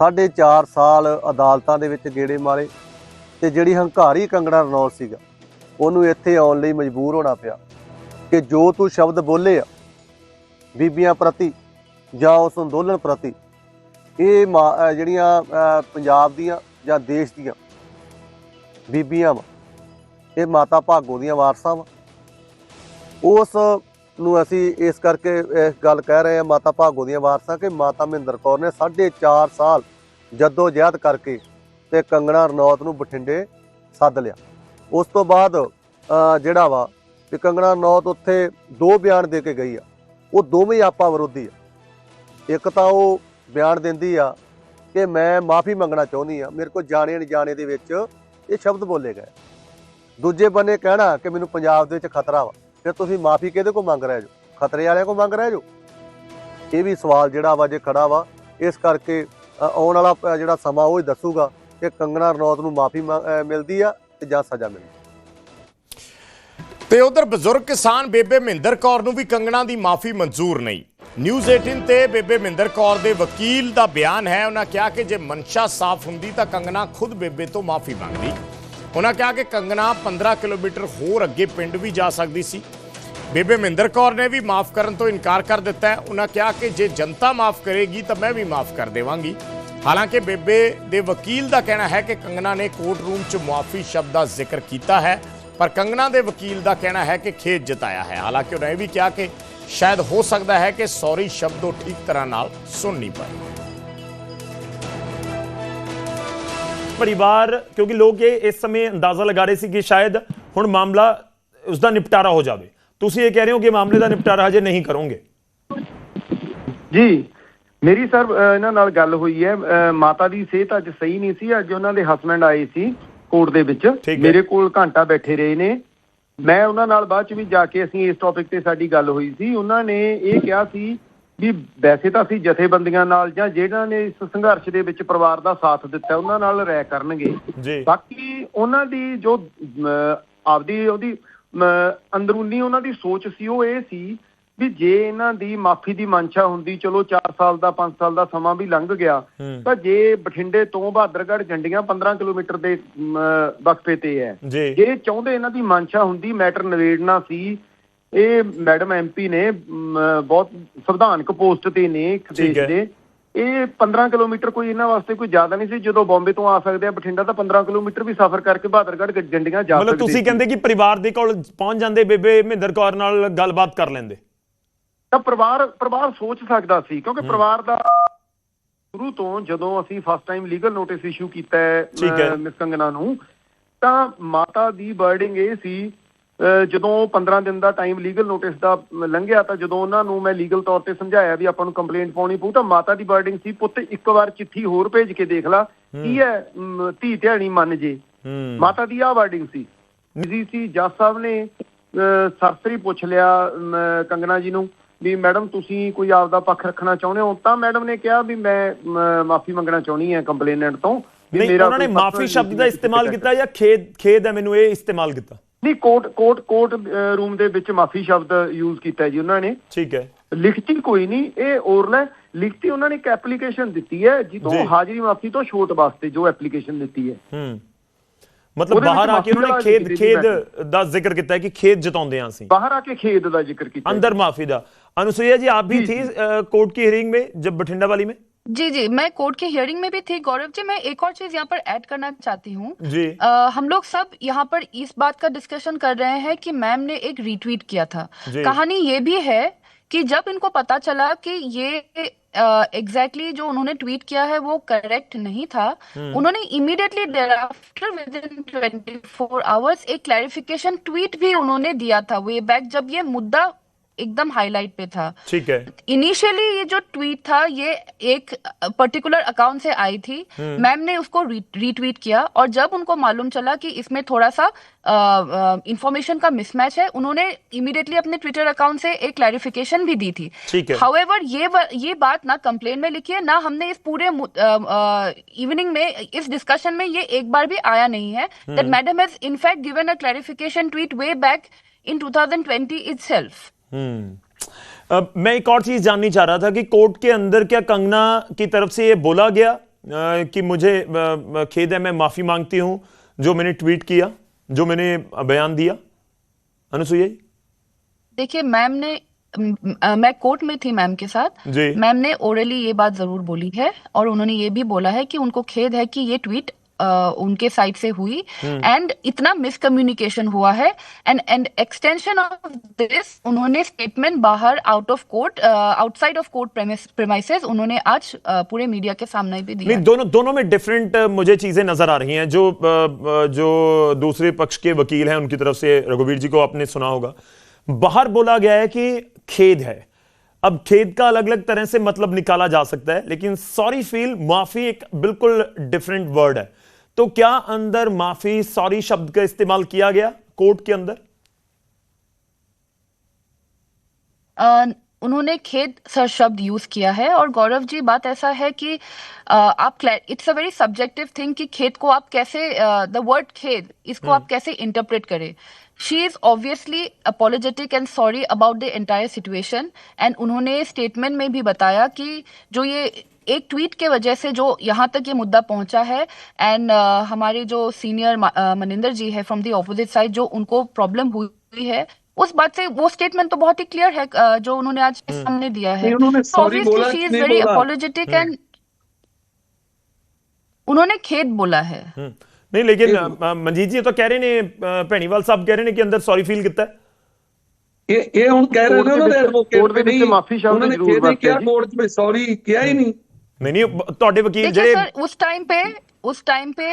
4.5 ਸਾਲ ਅਦਾਲਤਾਂ ਦੇ ਵਿੱਚ ਗੇੜੇ ਮਾਰੇ ਤੇ ਜਿਹੜੀ ਹੰਕਾਰੀ ਕੰਗੜਾ ਰਣੌਤ ਸੀਗਾ, ਉਹਨੂੰ ਇੱਥੇ ਆਉਣ ਲਈ ਮਜਬੂਰ ਹੋਣਾ ਪਿਆ ਕਿ ਜੋ ਤੂੰ ਸ਼ਬਦ ਬੋਲੇ ਆ, ਬੀਬੀਆਂ ਪ੍ਰਤੀ ਜਾਂ ਉਸ ਅੰਦੋਲਨ ਪ੍ਰਤੀ, ਇਹ ਮਾ- ਜਿਹੜੀਆਂ ਪੰਜਾਬ ਦੀਆਂ ਜਾਂ ਦੇਸ਼ ਦੀਆਂ ਬੀਬੀਆਂ ਵਾ ਇਹ ਮਾਤਾ ਭਾਗੋ ਦੀਆਂ ਵਾਰਸਾਂ ਵਾ। ਉਸ ਨੂੰ ਅਸੀਂ ਇਸ ਕਰਕੇ ਇਸ ਗੱਲ ਕਹਿ ਰਹੇ ਹਾਂ, ਮਾਤਾ ਭਾਗੋ ਦੀਆਂ ਵਾਰਸਾਂ, ਕਿ ਮਾਤਾ ਮਹਿੰਦਰ ਕੌਰ ਨੇ 4.5 ਸਾਲ ਜੱਦੋ ਜਹਿਦ ਕਰਕੇ ਤੇ ਕੰਗਣਾ ਰਣੌਤ ਨੂੰ ਬਠਿੰਡੇ ਸੱਦ ਲਿਆ। ਉਸ ਤੋਂ ਬਾਅਦ ਜਿਹੜਾ ਵਾ ਕਿ ਕੰਗਣਾ ਰਣੌਤ ਉੱਥੇ ਦੋ ਬਿਆਨ ਦੇ ਕੇ ਗਈ ਆ। ਉਹ ਦੋਵੇਂ ਆਪਾਂ ਵਿਰੋਧੀ ਆ। ਇੱਕ ਤਾਂ ਉਹ ਬਿਆਨ ਦਿੰਦੀ ਆ ਕਿ ਮੈਂ ਮਾਫੀ ਮੰਗਣਾ ਚਾਹੁੰਦੀ ਆ। ਮੇਰੇ ਕੋਲ ਜਾਣੇ ਅਣਜਾਣੇ ਦੇ ਵਿੱਚ ਇਹ ਸ਼ਬਦ ਬੋਲੇ ਗਏ। ਦੂਜੇ ਬੰਨੇ ਕਹਿਣਾ ਕਿ ਮੈਨੂੰ ਪੰਜਾਬ ਦੇ ਵਿੱਚ ਖਤਰਾ ਵਾ, ਫਿਰ ਤੁਸੀਂ ਮਾਫੀ ਕਿਹਦੇ ਕੋ ਮੰਗ ਰਹੇ ਜੋ ਖਤਰੇ ਵਾਲਿਆਂ ਕੋ ਮੰਗ ਰਹੇ ਜੋ ਇਹ ਵੀ ਸਵਾਲ ਜਿਹੜਾ ਵਾ ਜੇ ਖੜਾ ਵਾ, ਇਸ ਕਰਕੇ ਆਉਣ ਵਾਲਾ ਜਿਹੜਾ ਸਮਾਂ ਉਹ ਹੀ ਦੱਸੂਗਾ ਕਿ ਕੰਗਣਾ ਰਣੌਤ ਨੂੰ ਮਾਫੀ ਮਿਲਦੀ ਆ ਤੇ ਜਾਂ ਸਜ਼ਾ ਮਿਲਦੀ ਤੇ ਉਧਰ ਬਜ਼ੁਰਗ ਕਿਸਾਨ ਬੇਬੇ ਮਹਿੰਦਰ ਕੌਰ ਨੂੰ ਵੀ ਕੰਗਣਾ ਦੀ ਮਾਫੀ ਮਨਜ਼ੂਰ ਨਹੀਂ। ਨਿਊਜ਼ 18 ਤੇ ਬੇਬੇ ਮਹਿੰਦਰ ਕੌਰ ਦੇ ਵਕੀਲ ਦਾ ਬਿਆਨ ਹੈ, ਉਹਨਾਂ ਕਿਹਾ ਕਿ ਜੇ ਮਨਸ਼ਾ ਸਾਫ਼ ਹੁੰਦੀ ਤਾਂ ਕੰਗਣਾ ਖੁਦ ਬੇਬੇ ਤੋਂ ਮਾਫੀ ਮੰਗਦੀ। ਉਹਨਾਂ ਕਿਹਾ ਕਿ ਕੰਗਣਾ 15 ਕਿਲੋਮੀਟਰ ਹੋਰ ਅੱਗੇ ਪਿੰਡ ਵੀ ਜਾ ਸਕਦੀ ਸੀ। ਬੇਬੇ ਮਹਿੰਦਰ ਕੌਰ ਨੇ ਵੀ ਮਾਫ ਕਰਨ ਤੋਂ ਇਨਕਾਰ ਕਰ ਦਿੱਤਾ ਹੈ। ਉਹਨਾਂ ਕਿਹਾ ਕਿ ਜੇ ਜਨਤਾ ਮਾਫ ਕਰੇਗੀ ਤਾਂ ਮੈਂ ਵੀ ਮਾਫ ਕਰ ਦੇਵਾਂਗੀ। ਹਾਲਾਂਕਿ ਬੇਬੇ ਦੇ ਵਕੀਲ ਦਾ ਕਹਿਣਾ ਹੈ ਕਿ ਕੰਗਨਾ ਨੇ ਕੋਰਟ ਰੂਮ 'ਚ ਮੁਆਫੀ ਸ਼ਬਦ ਦਾ ਜ਼ਿਕਰ ਕੀਤਾ ਹੈ, ਪਰ ਕੰਗਨਾ ਦੇ ਵਕੀਲ ਦਾ ਕਹਿਣਾ ਹੈ ਕਿ ਖੇਤ ਜਤਾਇਆ ਹੈ। ਹਾਲਾਂਕਿ ਉਹਨੇ ਇਹ ਵੀ ਕਿਹਾ ਕਿ ਸ਼ਾਇਦ ਹੋ ਸਕਦਾ ਹੈ ਕਿ ਸੌਰੀ ਸ਼ਬਦ ਉਹ ਠੀਕ ਤਰ੍ਹਾਂ ਨਾਲ ਸੁਣ ਨਹੀਂ ਪਾਈ ਪਰਿਵਾਰ ਕਿਉਂਕਿ ਲੋਕ ਇਹ ਇਸ ਸਮੇਂ ਅੰਦਾਜ਼ਾ ਲਗਾ ਰਹੇ ਸੀ ਕਿ ਸ਼ਾਇਦ ਹੁਣ ਮਾਮਲਾ ਉਸ ਦਾ ਨਿਪਟਾਰਾ ਹੋ ਜਾਵੇ। ਤੁਸੀਂ ਇਹ ਕਹਿ ਰਹੇ ਹੋ ਕਿ ਮਾਮਲੇ ਦਾ ਨਿਪਟਾਰਾ ਹਜੇ ਨਹੀਂ ਕਰੋਗੇ? ਜੀ ਮੇਰੀ ਸਰ ਇਹਨਾਂ ਨਾਲ ਗੱਲ ਹੋਈ ਹੈ। ਮਾਤਾ ਦੀ ਸਿਹਤ ਅੱਜ ਸਹੀ ਨਹੀਂ ਸੀ। ਅੱਜ ਉਹਨਾਂ ਦੇ ਹਸਬੰਡ ਆਏ ਸੀ ਕੋਰਟ ਦੇ ਵਿੱਚ। ਮੇਰੇ ਕੋਲ ਘੰਟਾ ਬੈਠੇ ਰਹੇ ਨੇ। ਮੈਂ ਉਹਨਾਂ ਨਾਲ ਬਾਅਦ ਚ ਵੀ ਜਾ ਕੇ ਅਸੀਂ ਇਸ ਟੌਪਿਕ ਤੇ ਸਾਡੀ ਗੱਲ ਹੋਈ ਸੀ। ਉਹਨਾਂ ਨੇ ਇਹ ਕਿਹਾ ਸੀ ਵੀ ਵੈਸੇ ਤਾਂ ਅਸੀਂ ਜਥੇਬੰਦੀਆਂ ਨਾਲ ਜਾਂ ਜਿਹੜਾ ਨੇ ਇਸ ਸੰਘਰਸ਼ ਦੇ ਵਿੱਚ ਪਰਿਵਾਰ ਦਾ ਸਾਥ ਦਿੱਤਾ ਉਹਨਾਂ ਨਾਲ ਰਹਿ ਕਰਨਗੇ। ਬਾਕੀ ਉਹਨਾਂ ਦੀ ਜੋ ਆਪਦੀ ਉਹਦੀ ਅੰਦਰੂਨੀ ਉਹਨਾਂ ਦੀ ਸੋਚ ਸੀ ਉਹ ਇਹ ਸੀ ਵੀ ਜੇ ਇਹਨਾਂ ਦੀ ਮਾਫੀ ਦੀ ਮਨਸ਼ਾ ਹੁੰਦੀ ਚਲੋ 4 ਸਾਲ ਦਾ 5 ਸਾਲ ਦਾ ਸਮਾਂ ਵੀ ਲੰਘ ਗਿਆ। ਤਾਂ ਜੇ ਬਠਿੰਡੇ ਤੋਂ ਬਹਾਦਰਗੜ੍ਹ ਜੰਡੀਆਂ 15 ਕਿਲੋਮੀਟਰ ਦੇ ਵਕਫੇ ਤੇ ਹੈ ਜੀ। ਜੇ ਚਾਹੁੰਦੇ ਇਹਨਾਂ ਦੀ ਮਨਸ਼ਾ ਹੁੰਦੀ ਮੈਟਰ ਨਵੇੜਨਾ ਸੀ ਇਹ ਮੈਡਮ ਐਮਪੀ ਨੇ ਬਹੁਤ ਸੰਵਿਧਾਨਕ ਪੋਸਟ ਤੇ ਨੇ ਇੱਕ ਦੇਸ਼। ਦੇ। ਇਹ 15 ਕਿਲੋਮੀਟਰ ਕੋਈ ਇਹਨਾਂ ਵਾਸਤੇ ਕੋਈ ਜ਼ਿਆਦਾ ਨਹੀਂ ਸੀ। ਜਦੋਂ ਬੰਬੇ ਤੋਂ ਆ ਸਕਦੇ ਆ ਬਠਿੰਡਾ ਤਾਂ 15 ਕਿਲੋਮੀਟਰ ਵੀ ਸਫ਼ਰ ਕਰਕੇ ਬਹਾਦਰਗੜ੍ਹ ਗ- ਜੰਡੀਆਂ ਜਾ ਸਕਦੇ ਮਤਲਬ ਤੁਸੀਂ। ਕਹਿੰਦੇ ਕਿ ਪਰਿਵਾਰ ਦੇ ਕੋਲ ਪਹੁੰਚ ਜਾਂਦੇ ਬੇਬੇ ਮਹਿੰਦਰ ਕੌਰ ਨਾਲ ਗੱਲਬਾਤ ਕਰ ਲੈਂਦੇ। ਤਾਂ ਪਰਿਵਾਰ ਪਰਿਵਾਰ ਸੋਚ ਸਕਦਾ ਸੀ ਕਿਉਂਕਿ ਪਰਿਵਾਰ ਦਾ ਸ਼ੁਰੂ ਤੋਂ ਜਦੋਂ ਅਸੀਂ first time legal notice issue ਕੀਤਾ ਹੈ ਮਿਸ ਕੰਗਨਾ ਨੂੰ ਤਾਂ ਮਾਤਾ ਦੀ ਵਰਡਿੰਗ ਇਹ ਸੀ ਜਦੋਂ 15 ਦਿਨ ਦਾ ਟਾਈਮ ਲੀਗਲ ਨੋਟਿਸ ਦਾ ਲੰਘਿਆ ਤਾਂ ਜਦੋਂ ਉਹਨਾਂ ਨੂੰ ਮੈਂ ਲੀਗਲ ਤੌਰ ਤੇ ਸਮਝਾਇਆ ਵੀ ਆਪਾਂ ਨੂੰ ਕੰਪਲੇਂਟ ਪਾਉਣੀ ਪਊ ਤਾਂ ਮਾਤਾ ਦੀ ਵਰਡਿੰਗ ਸੀ ਪੁੱਤ ਇੱਕ ਵਾਰ ਚਿੱਠੀ ਹੋਰ ਭੇਜ ਕੇ ਦੇਖ ਲੈ ਕੀ ਹੈ ਧੀ ਧਿਆਣੀ ਮੰਨ ਜੇ। ਮਾਤਾ ਦੀ ਆ ਵਰਡਿੰਗ ਸੀ। ਜੀ ਸੀ ਜੱਜ ਸਾਹਿਬ ਨੇ ਸਰਸਰੀ ਪੁੱਛ ਲਿਆ ਕੰਗਨਾ ਜੀ ਨੂੰ ਵੀ ਮੈਡਮ ਤੁਸੀਂ ਕੋਈ ਆਪਦਾ ਪੱਖ ਰੱਖਣਾ ਚਾਹੁੰਦੇ ਹੋ? ਤਾਂ ਮੈਡਮ ਨੇ ਕਿਹਾ ਵੀ ਮੈਂ ਮਾਫੀ ਮੰਗਣਾ ਚਾਹੁੰਦੀ ਹਾਂ ਕੰਪਲੇਨੈਂਟ ਤੋਂ ਵੀ ਨਹੀਂ ਮੇਰਾ ਉਹਨਾਂ ਨੇ ਮਾਫੀ ਸ਼ਬਦ ਦਾ ਇਸਤੇਮਾਲ। ਕੀਤਾ ਜਾਂ ਖੇਦ ਖੇਦ ਹੈ ਮੈਨੂੰ ਇਹ ਇਸਤੇਮਾਲ ਕੀਤਾ? ਨਹੀਂ ਕੋਰਟ ਕੋਰਟ ਕੋਰਟ ਰੂਮ ਦੇ ਵਿੱਚ ਮਾਫੀ ਸ਼ਬਦ ਯੂਜ਼ ਕੀਤਾ ਹੈ ਜੀ ਉਹਨਾਂ ਨੇ ਠੀਕ ਹੈ ਲਿਖਤੀ ਕੋਈ ਨਹੀਂ ਇਹ ਓਰਲ ਹੈ ਲਿਖਤੀ ਉਹਨਾਂ ਨੇ ਇੱਕ ਐਪਲੀਕੇਸ਼ਨ ਦਿੱਤੀ ਹੈ ਜਦੋਂ ਜੀ। ਹਾਜ਼ਰੀ ਮਾਫੀ ਤੋਂ ਛੋਟ ਵਾਸਤੇ ਜੋ ਐਪਲੀਕੇਸ਼ਨ ਦਿੱਤੀ ਹੈ ਹੂੰ ਮਤਲਬ ਉਹਦੇ ਵਿੱਚ ਬਾਹਰ ਆ ਕੇ ਉਹਨਾਂ ਨੇ ਮਾਫ਼ੀ ਖੇਦ ਵਾਲਾ ਖੇਦ ਦਾ ਜ਼ਿਕਰ ਕੀਤਾ ਹੈ ਕਿ ਖੇਦ ਜਤਾਉਂਦੇ ਹਾਂ ਅਸੀਂ ਬਾਹਰ ਆ ਕੇ ਖੇਦ ਦਾ ਜ਼ਿਕਰ ਕੀਤਾ ਹੈ। अंदर माफी दा अनुसुईया जी आप भी थी कोर्ट की हियरिंग में जब बठिंडा वाली में जी जी। मैं कोर्ट के हियरिंग में भी थी गौरव जी। मैं एक और चीज़ यहाँ पर ऐड करना चाहती हूँ। हम लोग सब यहाँ पर इस बात का डिस्कशन कर रहे हैं कि मैम ने एक रीट्वीट किया था। कहानी ये भी है कि जब इनको पता चला कि ये एग्जैक्टली exactly जो उन्होंने ट्वीट किया है वो करेक्ट नहीं था उन्होंने immediately thereafter within 24 hours एक क्लैरिफिकेशन ट्वीट भी उन्होंने दिया था। वे बैक जब ये मुद्दा एकदम हाईलाइट पे था। ठीक है। इनिशियली ये जो ट्वीट था ये एक पर्टिकुलर अकाउंट से आई थी। मैम ने उसको रीट्वीट किया और जब उनको मालूम चला कि इसमें थोड़ा सा इंफॉर्मेशन का मिसमैच है उन्होंने इमीडिएटली अपने ट्विटर अकाउंट से एक क्लैरिफिकेशन भी दी थी। ठीक है। हाउएवर ये ये बात ना कंप्लेन में लिखी है ना हमने इस पूरे इवनिंग में इस डिस्कशन में ये एक बार भी आया नहीं है। That madam has in fact given a clarification tweet way back in 2020 itself hmm अब मैं एक और चीज़ जाननी चाह रहा था कि कोर्ट के अंदर क्या कंगना की तरफ़ से ये बोला गया कि मुझे खेद है मैं माफ़ी मांगती हूँ जो मैंने ट्वीट किया जो मैंने बयान दिया। अनुसुईया देखिए मैम ने मैं कोर्ट में थी मैम के साथ। मैम ने ओरली ये बात ज़रूर बोली है और उन्होंने ये भी बोला है कि उनको खेद है कि ये ट्वीट उनके साइड से हुई। एंड इतना मिसकम्युनिकेशन हुआ है। And and extension of this उन्होंने स्टेटमेंट बाहर out of court outside of court premises उन्होंने आज अ, पूरे मीडिया के सामने भी दिया दोनों दोनों में डिफरेंट मुझे चीज़ें नज़र आ रही हैं। जो अ, जो दूसरे पक्ष के वकील हैं उनकी तरफ़ से रघुवीर जी को आपने सुना होगा। बाहर बोला गया है कि खेद है। अब खेद का अलग अलग तरह से मतलब निकाला जा सकता है लेकिन सॉरी फील माफ़ी एक बिल्कुल डिफरेंट वर्ड है। तो क्या अंदर माफ़ी सॉरी शब्द का इस्तेमाल किया गया कोर्ट के अंदर? अ, उन्होंने खेद सर शब्द यूज़ किया है और गौरव जी बात ऐसा है कि आप it's a very subjective thing कि खेद को आप कैसे द वर्ड खेद इसको आप कैसे इंटरप्रेट करें। She is obviously apologetic and sorry about the entire situation and उन्होंने स्टेटमेंट में भी बताया कि जो ये एक ट्वीट के वजह से जो यहाँ तक ये मुद्दा पहुंचा है एंड हमारे जो सीनियर मनिंदर जी है फ्रॉम द ऑपोजिट साइड जो उनको प्रॉब्लम हुई है उस बात से वो स्टेटमेंट तो बहुत ही क्लियर है अ, जो उन्होंने आज सामने दिया है नहीं, उन्होंने sorry बोला शी कि इज नहीं वेरी बोला? अपोलोजेटिक एंड उन्होंने खेद बोला है हम्म, नहीं लेकिन अ, अ, मनजीत जी तो कह रहे ने अ, भैणीवाल साहब कह रहे ने कि अंदर सॉरी फील किया है ਇਹ ਇਹ ਹੁਣ ਕਹਿ ਰਹੇ ਨੇ ਉਹਨਾਂ ਦੇ ਐਡਵੋਕੇਟ ਕੋਰਟ ਦੇ ਵਿੱਚ ਮਾਫ਼ੀ ਸ਼ਬਦ ਉਹਨਾਂ ਨੇ ਜ਼ਰੂਰ ਕਿਹਾ ਵਰਤਿਆ ਜੀ। ਕੋਰਟ 'ਚ ਸੌਰੀ ਕਿਹਾ ਹੀ ਨਹੀਂ नहीं नहीं ब- ਤੁਹਾਡੇ ਵਕੀਲ देखिए ਜਿਹੜੇ सर उस टाइम पे उस टाइम पे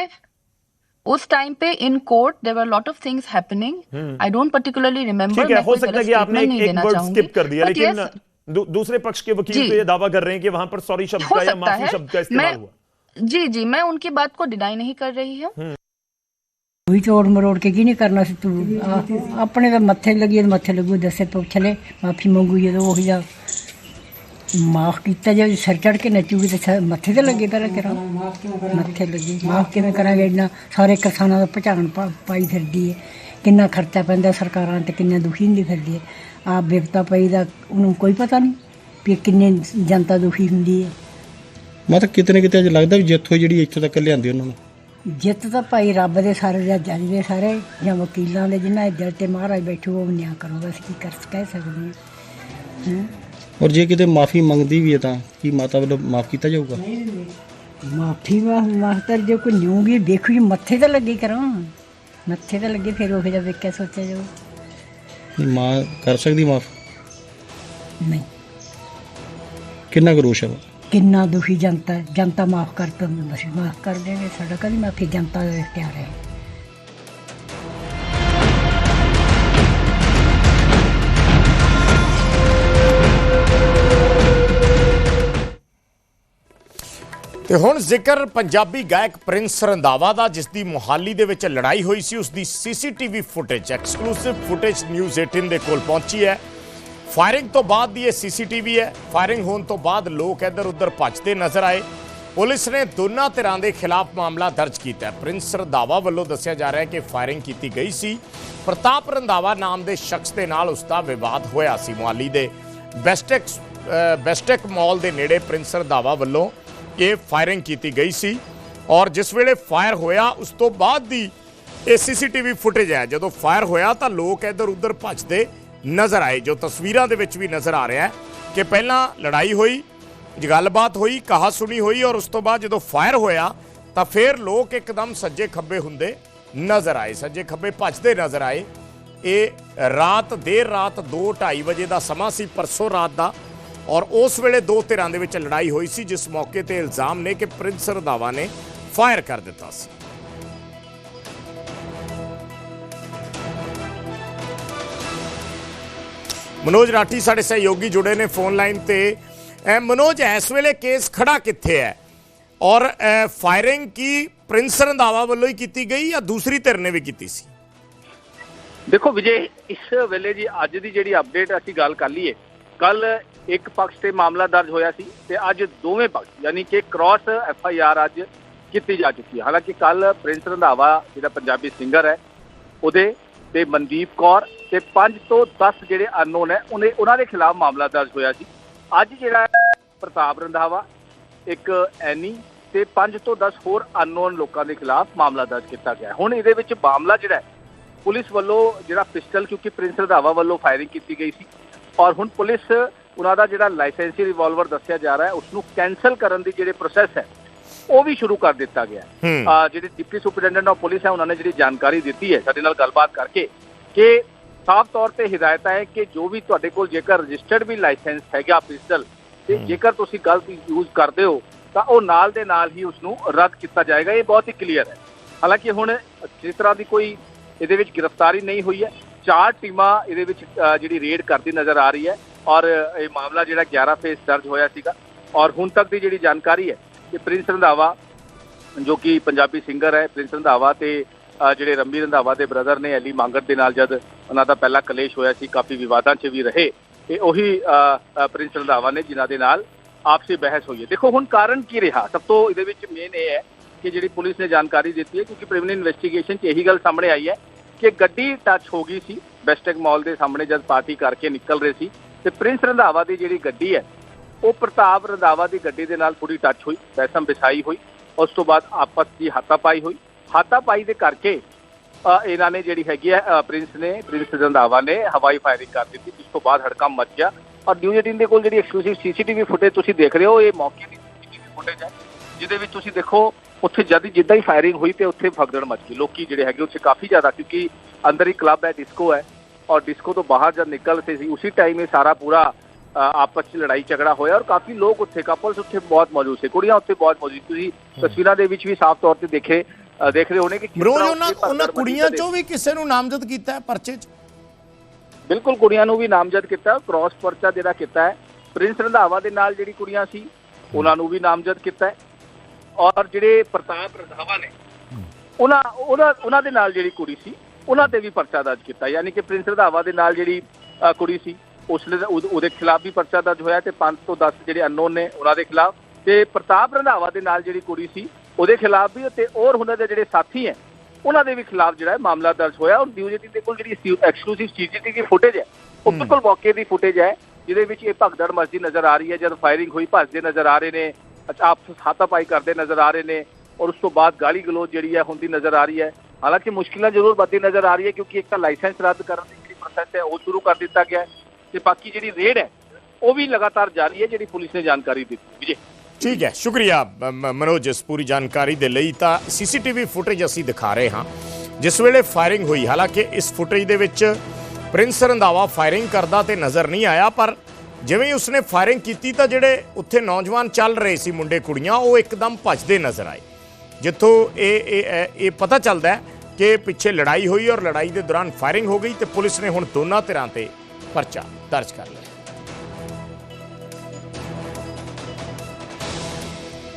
उस टाइम पे in court there were lot of things happening I don't particularly remember ठीक है हो सकता है कि आपने एक, एक वर्ड स्किप कर दिया लेकिन yes, दू, दूसरे पक्ष के वकील जी। तो ये दावा कर रहे हैं कि वहां पर सॉरी शब्द हो का या सकता माफी है शब्द का इस्तेमाल मैं हुआ जी जी मैं उनकी बात को डिनाई नहीं कर रही हूँ ਉਹੀ ਤੋੜ ਮਰੋੜ ਕੇ ਕੀ ਨਹੀਂ ਕਰਨਾ ਸੀ ਤੂੰ ਆ- ਆਪਣੇ ਤਾਂ ਮੱਥੇ ਲੱਗੀ ਮੱਥੇ ਲੱਗੂ ਦੱਸੇ ਪੁੱਛ ਲੈ ਮਾਫੀ ਮੰਗੂ ਜਦੋਂ ਉਹ ਜਾ ਮਾਫ ਕੀਤਾ ਜੇ ਸਿਰ ਚੜ ਕੇ ਨੱਚੂਗੀ ਤੇ ਸਿਰ- ਮੱਥੇ ਤੇ ਲੱਗੇ ਪਹਿਲਾਂ ਕਰਾਂ ਮੱਥੇ ਲੱਗੀ ਮਾਫ ਕਿਵੇਂ ਕਰਾਂਗੇ? ਇੰਨਾ ਸਾਰੇ ਕਿਸਾਨਾਂ ਦਾ ਭਚਾਣ ਪਾਈ ਫਿਰਦੀ ਹੈ ਕਿੰਨਾ ਖਰਚਾ ਪੈਂਦਾ ਸਰਕਾਰਾਂ ਤੇ ਕਿੰਨਾ ਦੁਖੀ ਹੁੰਦੀ ਫਿਰਦੀ ਹੈ ਆ ਬਿਪਤਾ ਪਈ ਦਾ ਉਹਨੂੰ ਕੋਈ ਪਤਾ ਨਹੀਂ ਵੀ ਕਿੰਨੇ ਜਨਤਾ ਦੁਖੀ ਹੁੰਦੀ ਹੈ ਮੈਂ ਤਾਂ ਕਿਤੇ ਨਾ ਕਿਤੇ ਅੱਜ ਲੱਗਦਾ ਵੀ ਜਿੱਥੋਂ ਜਿਹੜੀ ਇੱਥੋਂ ਤੱਕ ਲਿਆਂਦੀ ਉਹਨਾਂ ਨੂੰ। ਜਿੱਤ ਤਾਂ ਭਾਈ ਰੱਬ ਦੇ ਸਾਰੇ ਜਾਂ ਜੱਜ ਦੇ ਸਾਰੇ ਜਾਂ ਵਕੀਲਾਂ ਦੇ ਜਿਨ੍ਹਾਂ ਦੇ ਦਿਲ ਤੇ ਮਹਾਰਾਜ ਬੈਠੂ ਉਹ ਨਿਆਂ ਕਰੂਗਾ ਅਸੀਂ ਕੀ ਕਰ ਕਹਿ ਸਕਦੇ ਹਾਂ। ਹੈਂ? ਔਰ ਜੇ ਕਿਤੇ ਮਾਫੀ ਮੰਗਦੀ ਵੀ ਹੈ ਤਾਂ ਕੀ ਮਾਤਾ ਵੱਲੋਂ ਮਾਫ ਕੀਤਾ ਜਾਊਗਾ? ਮਾਫੀ ਵਾ ਮਾਸਟਰ ਜੇ ਕੋਈ ਨਿਊਗੀ ਦੇਖੂ ਜੀ ਮੱਥੇ ਤੇ ਲੱਗੀ ਕਰਾਂ। ਮੱਥੇ ਤੇ ਲੱਗੇ ਫਿਰ ਉਹ ਜਿਹਾ ਵੇਖ ਕੇ ਸੋਚਿਆ ਜਾਊ। ਨਹੀਂ ਮਾਂ ਕਰ ਸਕਦੀ ਮਾਫ? ਨਹੀਂ। ਕਿੰਨਾ ਕੁ ਰੋਸ਼ ਹੈ? ਕਿੰਨਾ ਦੁਖੀ ਜਨਤਾ। ਜਨਤਾ ਮਾਫ ਕਰ ਤਾਂ ਬਸ ਮਾਫ ਕਰ ਦੇਵੇ। ਸਾਡਾ ਕਦੀ ਮਾਫੀ? ਜਨਤਾ ਦਾ ਇਖਤਿਆਰ ਹੈ। ਤੇ ਹੁਣ ਜ਼ਿਕਰ ਪੰਜਾਬੀ ਗਾਇਕ ਪ੍ਰਿੰਸ ਰੰਧਾਵਾ ਦਾ ਜਿਸ ਦੀ ਮੁਹਾਲੀ ਦੇ ਵਿੱਚ ਲੜਾਈ ਹੋਈ ਸੀ ਉਸ ਦੀ CCTV footage exclusive footage news 18 ਦੇ ਕੋਲ ਪਹੁੰਚੀ ਹੈ। ਫਾਇਰਿੰਗ ਤੋਂ ਬਾਅਦ ਦੀ ਇਹ ਸੀਸੀਟੀਵੀ ਹੈ। ਫਾਇਰਿੰਗ ਹੋਣ ਤੋਂ ਬਾਅਦ ਲੋਕ ਇੱਧਰ ਉੱਧਰ ਭੱਜਦੇ ਨਜ਼ਰ ਆਏ। ਪੁਲਿਸ ਨੇ ਦੋਨਾਂ ਧਿਰਾਂ ਦੇ ਖਿਲਾਫ ਮਾਮਲਾ ਦਰਜ ਕੀਤਾ ਪ੍ਰਿੰਸ ਰੰਧਾਵਾ ਵੱਲੋਂ ਦੱਸਿਆ ਜਾ ਰਿਹਾ ਹੈ ਕਿ ਫਾਇਰਿੰਗ ਕੀਤੀ ਗਈ ਸੀ। ਪ੍ਰਤਾਪ ਰੰਧਾਵਾ ਨਾਮ ਦੇ ਸ਼ਖਸ ਦੇ ਨਾਲ ਉਸ ਦਾ ਵਿਵਾਦ ਹੋਇਆ ਸੀ ਮੁਹਾਲੀ ਦੇ। ਬੈਸਟੈਕ ਅ, ਬੈਸਟੈਕ ਮਾਲ ਦੇ ਨੇੜੇ ਪ੍ਰਿੰਸ ਰੰਧਾਵਾ ਵੱਲੋਂ ਇਹ ਫਾਇਰਿੰਗ ਕੀਤੀ ਗਈ ਸੀ ਔਰ ਜਿਸ ਵੇਲੇ ਫਾਇਰ ਹੋਇਆ, ਉਸ ਤੋਂ ਬਾਅਦ ਦੀ ਇਹ ਸੀਸੀਟੀਵੀ ਫੁਟੇਜ ਹੈ। ਜਦੋਂ ਫਾਇਰ ਹੋਇਆ ਤਾਂ ਲੋਕ ਇੱਧਰ ਉੱਧਰ ਭੱਜਦੇ ਨਜ਼ਰ ਆਏ, ਜੋ ਤਸਵੀਰਾਂ ਦੇ ਵਿੱਚ ਵੀ ਨਜ਼ਰ ਆ ਰਿਹਾ ਹੈ ਕਿ ਪਹਿਲਾਂ ਲੜਾਈ ਹੋਈ, ਗੱਲਬਾਤ ਹੋਈ, ਕਹਾ ਸੁਣੀ ਹੋਈ ਔਰ ਉਸ ਤੋਂ ਬਾਅਦ ਜਦੋਂ ਫਾਇਰ ਹੋਇਆ, ਤਾਂ ਫਿਰ ਲੋਕ ਇੱਕਦਮ ਸੱਜੇ ਖੱਬੇ ਹੁੰਦੇ ਨਜ਼ਰ ਆਏ, ਸੱਜੇ ਖੱਬੇ ਭੱਜਦੇ ਨਜ਼ਰ ਆਏ। ਇਹ ਰਾਤ, ਦੇਰ ਰਾਤ 2:30 ਵਜੇ ਦਾ ਸਮਾਂ ਸੀ, ਪਰਸੋਂ ਰਾਤ ਦਾ ਔਰ ਉਸ ਵੇਲੇ ਦੋ ਧਿਰਾਂ ਦੇ ਵਿੱਚ ਲੜਾਈ ਹੋਈ ਸੀ, ਜਿਸ ਮੌਕੇ ਤੇ ਇਲਜ਼ਾਮ ਨੇ ਕਿ ਪ੍ਰਿੰਸ ਰੰਧਾਵਾ ਨੇ ਫਾਇਰ ਕਰ ਦਿੱਤਾ ਸੀ। ਮਨੋਜ ਰਾਠੀ ਸਾਡੇ ਸਹਿਯੋਗੀ ਜੁੜੇ ਨੇ ਫੋਨ ਲਾਈਨ ਤੇ। ਮਨੋਜ, ਇਸ ਵੇਲੇ ਕੇਸ ਖੜਾ ਕਿੱਥੇ ਹੈ? ਔਰ ਫਾਇਰਿੰਗ ਕੀ ਪ੍ਰਿੰਸ ਰੰਧਾਵਾ ਵੱਲੋਂ ਹੀ ਕੀਤੀ ਗਈ ਜਾਂ ਦੂਸਰੀ ਧਿਰ ਨੇ ਵੀ ਕੀਤੀ ਸੀ? ਦੇਖੋ ਵਿਜੇ, ਇਸ ਵੇਲੇ ਜੀ ਅੱਜ ਦੀ ਜਿਹੜੀ ਅਪਡੇਟ ਅਸੀਂ ਗੱਲ ਕਰ ਲਈਏ ਕੱਲ ਇੱਕ ਪਕਸ਼ ਤੇ ਮਾਮਲਾ ਦਰਜ ਹੋਇਆ ਸੀ ਤੇ ਅੱਜ ਦੋਵੇਂ ਪਕਸ਼, ਯਾਨੀ ਕਿ ਕ੍ਰਾਸ ਐਫ ਆਈ ਆਰ ਅੱਜ ਕੀਤੀ ਜਾ ਚੁੱਕੀ ਹੈ। ਹਾਲਾਂਕਿ ਕੱਲ ਪ੍ਰਿੰਸ ਰੰਧਾਵਾ, ਜਿਹੜਾ ਪੰਜਾਬੀ ਸਿੰਗਰ ਹੈ, ਉਹਦੇ ਤੇ ਮਨਦੀਪ ਕੌਰ ਤੇ 5 ਤੋਂ 10 ਜਿਹੜੇ ਅਨਨੋਨ ਹੈ, ਉਹਨੇ ਉਹਨਾਂ ਦੇ ਖਿਲਾਫ ਮਾਮਲਾ ਦਰਜ ਹੋਇਆ ਸੀ। ਅੱਜ ਜਿਹੜਾ ਹੈ ਪ੍ਰਤਾਪ ਰੰਧਾਵਾ, ਇੱਕ ਐਨੀ ਤੇ 5 ਤੋਂ 10 ਹੋਰ ਅਨਨੋਨ ਲੋਕਾਂ ਦੇ ਖਿਲਾਫ ਮਾਮਲਾ ਦਰਜ ਕੀਤਾ ਗਿਆ ਹੁਣ ਇਹਦੇ ਵਿੱਚ ਮਾਮਲਾ ਜਿਹੜਾ ਪੁਲਿਸ ਵੱਲੋਂ ਜਿਹੜਾ ਪਿਸਟਲ, ਕਿਉਂਕਿ ਪ੍ਰਿੰਸ ਰੰਧਾਵਾ ਵੱਲੋਂ ਫਾਇਰਿੰਗ ਕੀਤੀ ਗਈ ਸੀ ਔਰ ਹੁਣ ਪੁਲਿਸ ਉਹਨਾਂ ਦਾ ਜਿਹੜਾ ਲਾਇਸੈਂਸੀ ਰਿਵਾਲਵਰ ਦੱਸਿਆ ਜਾ ਰਿਹਾ ਹੈ ਉਸ ਨੂੰ ਕੈਨਸਲ ਕਰਨ ਦੀ ਜਿਹੜੇ ਪ੍ਰੋਸੈਸ ਹੈ ਉਹ ਵੀ ਸ਼ੁਰੂ ਕਰ ਦਿੱਤਾ ਗਿਆ ਹੈ। ਜਿਹੜੇ ਡਿਪਟੀ ਸੁਪਰਡੈਂਟੈਂਟ ਆਫ ਪੁਲਿਸ ਹੈ ਉਹਨਾਂ ਨੇ ਜਿਹੜੀ ਜਾਣਕਾਰੀ ਦਿੱਤੀ ਹੈ ਸਾਡੇ ਨਾਲ ਗੱਲਬਾਤ ਕਰਕੇ ਕਿ ਸਾਫ਼ ਤੌਰ ਤੇ ਹਦਾਇਤ ਹੈ ਕਿ ਜੋ ਵੀ ਤੁਹਾਡੇ ਕੋਲ ਜੇਕਰ ਰਜਿਸਟਰਡ ਵੀ ਲਾਇਸੈਂਸ ਹੈਗਾ ਪਿਸਟਲ ਤੇ ਜੇਕਰ ਤੁਸੀਂ ਗਲਤ ਯੂਜ਼ ਕਰਦੇ ਹੋ ਤਾਂ ਉਹ ਨਾਲ ਦੇ ਨਾਲ ਹੀ ਉਸ ਨੂੰ ਰੱਦ ਕੀਤਾ ਜਾਏਗਾ। ਇਹ ਬਹੁਤ ਹੀ ਕਲੀਅਰ ਹੈ। ਹਾਲਾਂਕਿ ਹੁਣ ਜਿਸ ਤਰ੍ਹਾਂ ਦੀ ਕੋਈ ਇਹਦੇ ਵਿੱਚ ਗ੍ਰਿਫਤਾਰੀ ਨਹੀਂ ਹੋਈ ਹੈ ਚਾਰ ਟੀਮਾਂ ਇਹਦੇ ਵਿੱਚ ਜਿਹੜੀ ਰੇਡ ਕਰਦੀ ਨਜ਼ਰ ਆ ਰਹੀ ਹੈ। ਔਰ ਇਹ ਮਾਮਲਾ ਜਿਹੜਾ 11 ਫੇਸ ਦਰਜ ਹੋਇਆ ਸੀਗਾ। ਔਰ ਹੁਣ ਤੱਕ ਦੀ ਜਿਹੜੀ ਜਾਣਕਾਰੀ ਹੈ ਕਿ ਪ੍ਰਿੰਸ ਰੰਧਾਵਾ, ਜੋ ਕਿ ਪੰਜਾਬੀ ਸਿੰਗਰ ਹੈ, ਪ੍ਰਿੰਸ ਰੰਧਾਵਾ ਤੇ ਜਿਹੜੇ ਰੰਬੀ ਰੰਧਾਵਾ ਦੇ ਬ੍ਰਦਰ ਨੇ ਅਲੀ ਮੰਗਤ ਦੇ ਨਾਲ ਜਦ ਉਹਨਾਂ ਦਾ ਪਹਿਲਾ ਕਲੇਸ਼ ਹੋਇਆ ਸੀ, ਕਾਫੀ ਵਿਵਾਦਾਂ 'ਚ ਵੀ ਰਹੇ। ਇਹ ਉਹੀ ਪ੍ਰਿੰਸ ਰੰਧਾਵਾ ਨੇ ਜਿਨ੍ਹਾਂ ਦੇ ਨਾਲ ਆਪਸੀ ਬਹਿਸ ਹੋਈ ਹੈ। ਦੇਖੋ, ਹੁਣ ਕਾਰਨ ਕੀ ਰਿਹਾ? ਸਭ ਤੋਂ ਇਹਦੇ ਵਿੱਚ ਮੇਨ ਇਹ ਹੈ ਕਿ ਜਿਹੜੀ ਪੁਲਿਸ ਨੇ ਜਾਣਕਾਰੀ ਦਿੱਤੀ ਹੈ, ਕਿਉਂਕਿ ਪ੍ਰੀਲਿਮਿਨਰੀ ਇਨਵੈਸਟੀਗੇਸ਼ਨ 'ਚ ਇਹੀ ਗੱਲ ਸਾਹਮਣੇ ਆਈ ਹੈ ਕਿ ਗੱਡੀ ਟੱਚ ਹੋ ਗਈ ਸੀ। ਬੈਸਟੈਕ ਮਾਲ ਦੇ ਸਾਹਮਣੇ ਜਦ ਪਾਰਟੀ ਕਰਕੇ ਨਿਕਲ ਰਹੇ ਸੀ ਤੇ ਪ੍ਰਿੰਸ ਰੰਧਾਵਾ ਦੀ ਜਿਹੜੀ ਗੱਡੀ ਹੈ, ਉਹ ਪ੍ਰਤਾਪ ਰੰਧਾਵਾ ਦੀ ਗੱਡੀ ਦੇ ਨਾਲ ਥੋੜੀ ਟੱਚ ਹੋਈ, ਬੈਸਮ ਵਿਸਾਈ ਹੋਈ, ਉਸ ਤੋਂ ਬਾਅਦ ਆਪਸ ਦੀ ਹਾਤਾਪਾਈ ਹੋਈ। ਹਾਤਾਪਾਈ ਦੇ ਕਰਕੇ ਇਹਨਾਂ ਨੇ ਜਿਹੜੀ ਹੈਗੀ ਹੈ ਪ੍ਰਿੰਸ ਨੇ, ਪ੍ਰਿੰਸ ਰੰਧਾਵਾ ਨੇ ਹਵਾਈ ਫਾਇਰਿੰਗ ਕਰ ਦਿੱਤੀ, ਜਿਸ ਤੋਂ ਬਾਅਦ ਹੜਕੰਪ ਮਚ ਗਿਆ। ਔਰ ਨਿਊਜ਼ 18 ਦੇ ਕੋਲ ਜਿਹੜੀ ਐਕਸਕਲੂਸਿਵ ਸੀਸੀਟੀਵੀ ਫੁਟੇਜ ਤੁਸੀਂ ਦੇਖ ਰਹੇ ਹੋ, ਇਹ ਮੌਕੇ ਦੀ ਸੀਸੀਟੀਵੀ ਫੁਟੇਜ ਹੈ, ਜਿਹਦੇ ਵਿੱਚ ਤੁਸੀਂ ਦੇਖੋ, ਉੱਥੇ ਜਦ ਜਿੱਦਾਂ ਹੀ ਫਾਇਰਿੰਗ ਹੋਈ ਤੇ ਉੱਥੇ ਫਗਦੜ ਮਚ ਗਈ। ਲੋਕੀ ਜਿਹੜੇ ਹੈਗੇ ਉੱਥੇ ਕਾਫੀ ਜ਼ਿਆਦਾ, ਕਿਉਂਕਿ ਅੰਦਰ ਹੀ ਕਲੱਬ ਹੈ ਡਿਸਕੋ ਹੈ। ਔਰ ਡਿਸਕੋ ਤੋਂ ਬਾਹਰ ਜਦ ਨਿਕਲਦੇ ਸੀ ਉਸੇ ਟਾਈਮ ਇਹ ਸਾਰਾ ਪੂਰਾ ਆਪਸ ਵਿੱਚ ਲੜਾਈ ਝਗੜਾ ਹੋਇਆ ਔਰ ਕਾਫੀ ਲੋਕ ਉੱਥੇ ਕਪਲਸ ਉੱਥੇ ਬਹੁਤ ਮੌਜੂਦ ਸੀ ਕੁੜੀਆਂ ਉੱਥੇ ਬਹੁਤ ਮੌਜੂਦ ਤੁਸੀਂ ਤਸਵੀਰਾਂ ਦੇ ਵਿੱਚ ਵੀ ਸਾਫ਼ ਤੌਰ ਤੇ ਦੇਖੇ ਦੇਖ ਰਹੇ ਹੋਣੇ ਕਿ ਮਰੋਜ ਉਹਨਾਂ ਉਹਨਾਂ ਕੁੜੀਆਂ ਚੋਂ ਵੀ ਕਿਸੇ ਨੂੰ ਨਾਮਜ਼ਦ ਕੀਤਾ ਹੈ ਪਰਚੇ 'ਚ ਬਿਲਕੁਲ ਕੁੜੀਆਂ ਨੂੰ ਵੀ ਨਾਮਜ਼ਦ ਕੀਤਾ ਕ੍ਰਾਸ ਪਰਚਾ ਜਿਹੜਾ ਕੀਤਾ ਹੈ ਪ੍ਰਿੰਸ ਰੰਧਾਵਾ ਦੇ ਨਾਲ ਜਿਹੜੀ ਕੁੜੀਆਂ ਸੀ ਉਹਨਾਂ ਨੂੰ ਵੀ ਨਾਮਜ਼ਦ ਕੀਤਾ ਹੈ ਔਰ ਜਿਹੜੇ ਪ੍ਰਤਾਪ ਰੰਧਾਵਾ ਨੇ ਉਹਨਾਂ ਉਹਨਾਂ ਉਹਨਾਂ ਦੇ ਨਾਲ ਜਿਹੜੀ ਕੁੜੀ ਸੀ ਉਹਨਾਂ ਤੇ ਵੀ ਪਰਚਾ ਦਰਜ ਕੀਤਾ। ਯਾਨੀ ਕਿ ਪ੍ਰਿੰਸ ਰੰਧਾਵਾ ਦੇ ਨਾਲ ਜਿਹੜੀ ਕੁੜੀ ਸੀ ਉਸ ਨੇ ਉਹਦੇ ਖਿਲਾਫ ਵੀ ਪਰਚਾ ਦਰਜ ਹੋਇਆ ਤੇ 5 ਤੋਂ 10 ਜਿਹੜੇ ਅਨਨੋਨ ਨੇ ਉਹਨਾਂ ਦੇ ਖਿਲਾਫ। ਤੇ ਪ੍ਰਤਾਪ ਰੰਧਾਵਾ ਦੇ ਨਾਲ ਜਿਹੜੀ ਕੁੜੀ ਸੀ ਉਹਦੇ ਖਿਲਾਫ ਵੀ ਤੇ ਔਰ ਉਹਨਾਂ ਦੇ ਜਿਹੜੇ ਸਾਥੀ ਹੈ ਉਹਨਾਂ ਦੇ ਵੀ ਖਿਲਾਫ ਜਿਹੜਾ ਹੈ ਮਾਮਲਾ ਦਰਜ ਹੋਇਆ। ਔਰ ਡਿਊਟੀ ਦੇ ਕੋਲ ਜਿਹੜੀ ਐਕਸਕਲੂਸਿਵ ਸੀਸੀਟੀਵੀ ਫੁਟੇਜ ਹੈ ਉਹ ਬਿਲਕੁਲ ਮੌਕੇ ਦੀ ਫੁਟੇਜ ਹੈ ਜਿਹਦੇ ਵਿੱਚ ਇਹ ਭਗਦੜ ਮਸਜਿਦ ਨਜ਼ਰ ਆ ਰਹੀ ਹੈ। ਜਦ ਫਾਇਰਿੰਗ ਹੋਈ ਭੱਜਦੇ ਨਜ਼ਰ ਆ ਰਹੇ ਨੇ ਆਪਸ ਹਾਤਾਪਾਈ ਕਰਦੇ ਨਜ਼ਰ ਆ ਰਹੇ ਨੇ ਔਰ ਉਸ ਤੋਂ ਬਾਅਦ ਗਾਲੀ ਗਲੋਚ ਜਿਹੜੀ ਹੈ ਹੁੰਦੀ ਨਜ਼ਰ ਆ ਰਹੀ ਹੈ। ਹਾਲਾਂਕਿ ਮੁਸ਼ਕਿਲਾਂ ਜ਼ਰੂਰ ਵੱਧਦੀ ਨਜ਼ਰ ਆ ਰਹੀ ਹੈ ਕਿਉਂਕਿ ਇੱਕ ਤਾਂ ਲਾਇਸੈਂਸ ਰੱਦ ਕਰਨ ਦੀ ਜਿਹੜੀ ਪ੍ਰੋਸੈਸ ਹੈ, ਉਹ ਸ਼ੁਰੂ ਕਰ ਦਿੱਤਾ ਗਿਆ ਹੈ ਤੇ ਬਾਕੀ ਜਿਹੜੀ ਰੇਡ ਹੈ, ਉਹ ਵੀ ਲਗਾਤਾਰ ਜਾਰੀ ਹੈ, ਜਿਹੜੀ ਪੁਲਿਸ ਨੇ ਜਾਣਕਾਰੀ ਦਿੱਤੀ। ਵਿਜੇ? ਠੀਕ ਹੈ, ਸ਼ੁਕਰੀਆ ਮਨੋਜ, ਇਸ ਪੂਰੀ ਜਾਣਕਾਰੀ ਦੇ ਲਈ ਤਾਂ ਸੀਸੀਟੀਵੀ ਫੁਟੇਜ ਅਸੀਂ ਦਿਖਾ ਰਹੇ ਹਾਂ। ਜਿਸ ਵੇਲੇ ਫਾਇਰਿੰਗ ਹੋਈ, ਹਾਲਾਂਕਿ ਇਸ ਫੁਟੇਜ ਦੇ ਵਿੱਚ ਪ੍ਰਿੰਸ ਰੰਧਾਵਾ ਫਾਇਰਿੰਗ ਕਰਦਾ ਤੇ ਨਜ਼ਰ ਨਹੀਂ ਆਇਆ, ਪਰ ਜਿਵੇਂ ਉਸਨੇ ਫਾਇਰਿੰਗ ਕੀਤੀ ਤਾਂ ਜਿਹੜੇ ਉੱਥੇ ਨੌਜਵਾਨ ਚੱਲ ਰਹੇ ਸੀ, ਮੁੰਡੇ ਕੁੜੀਆਂ, ਉਹ ਇੱਕਦਮ ਭੱਜਦੇ ਨਜ਼ਰ ਆਏ। ਜਿੱਥੋਂ ਇਹ ਇਹ ਇਹ- ਪਤਾ ਚੱਲਦਾ ਹੈ ਕਿ ਪਿੱਛੇ ਲੜਾਈ ਹੋਈ ਔਰ ਲੜਾਈ ਦੇ ਦੌਰਾਨ ਫਾਇਰਿੰਗ ਹੋ ਗਈ ਤੇ ਪੁਲਿਸ ਨੇ ਹੁਣ ਦੋਨਾਂ ਧਿਰਾਂ ਤੇ ਪਰਚਾ ਦਰਜ ਕਰ ਲਿਆ।